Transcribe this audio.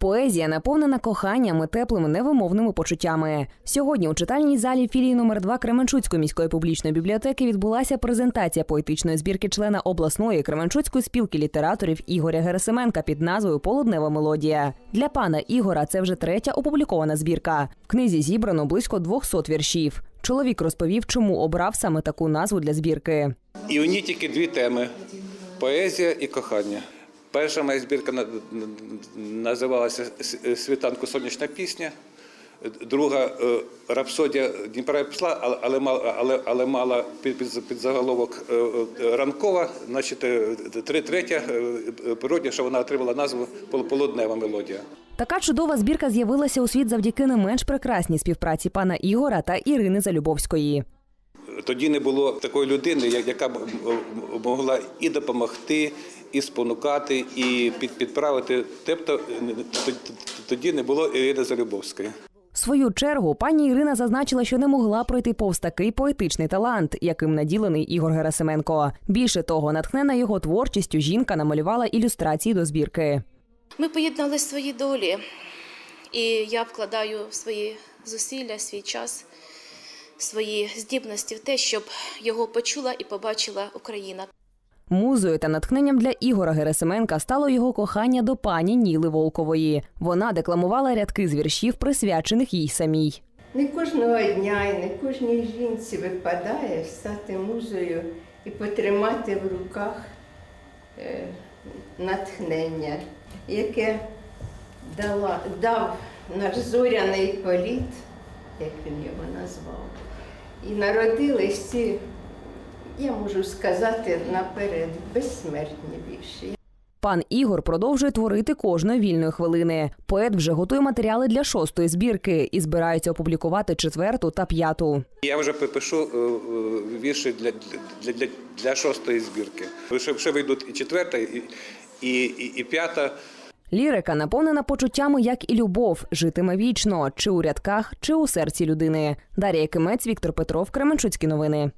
Поезія наповнена коханням і теплими невимовними почуттями. Сьогодні у читальній залі філії номер 2 Кременчуцької міської публічної бібліотеки відбулася презентація поетичної збірки члена обласної Кременчуцької спілки літераторів Ігоря Герасименка під назвою Полуднева мелодія. Для пана Ігора це вже третя опублікована збірка. В книзі зібрано близько 200 віршів. Чоловік розповів, чому обрав саме таку назву для збірки. І у ній тільки дві теми: поезія і кохання. Перша моя збірка називалася Світанку сонячна пісня. Друга е, рапсодія Дніпра і Псла, але, але, але, мала під, під, під заголовок е, е, ранкова, значить, три, третя природня, що вона отримала назву «Пол- Полуднева мелодія. Така чудова збірка з'явилася у світ завдяки не менш прекрасній співпраці пана Ігора та Ірини Залюбовської. Тоді не було такої людини, яка б могла і допомогти, і спонукати, і під, підправити. Тобто тоді не було Ірини Залюбовської. В свою чергу пані Ірина зазначила, що не могла пройти повз такий поетичний талант, яким наділений Ігор Герасименко. Більше того, натхнена його творчістю, жінка намалювала ілюстрації до збірки. Ми поєднали свої долі, і я вкладаю свої зусилля, свій час, свої здібності в те, щоб його почула і побачила Україна. Музою та натхненням для Ігора Герасименка стало його кохання до пані Ніли Волкової. Вона декламувала рядки з віршів, присвячених їй самій. Не кожного дня і не кожній жінці випадає стати музою і потримати в руках е, натхнення, яке дала, дав наш зоряний політ, як він його назвав. І народились ці, я можу сказати наперед, безсмертні вірші. Пан Ігор продовжує творити кожної вільної хвилини. Поет вже готує матеріали для шостої збірки і збирається опублікувати четверту та п'яту. Я вже пишу е, е, вірші для, для, для, для шостої збірки. Ще, ще вийдуть і четверта, і, і, і, і п'ята. Лірика наповнена почуттями, як і любов, житиме вічно, чи у рядках, чи у серці людини. Дар'я Кимець, Віктор Петров, Кременчуцькі новини.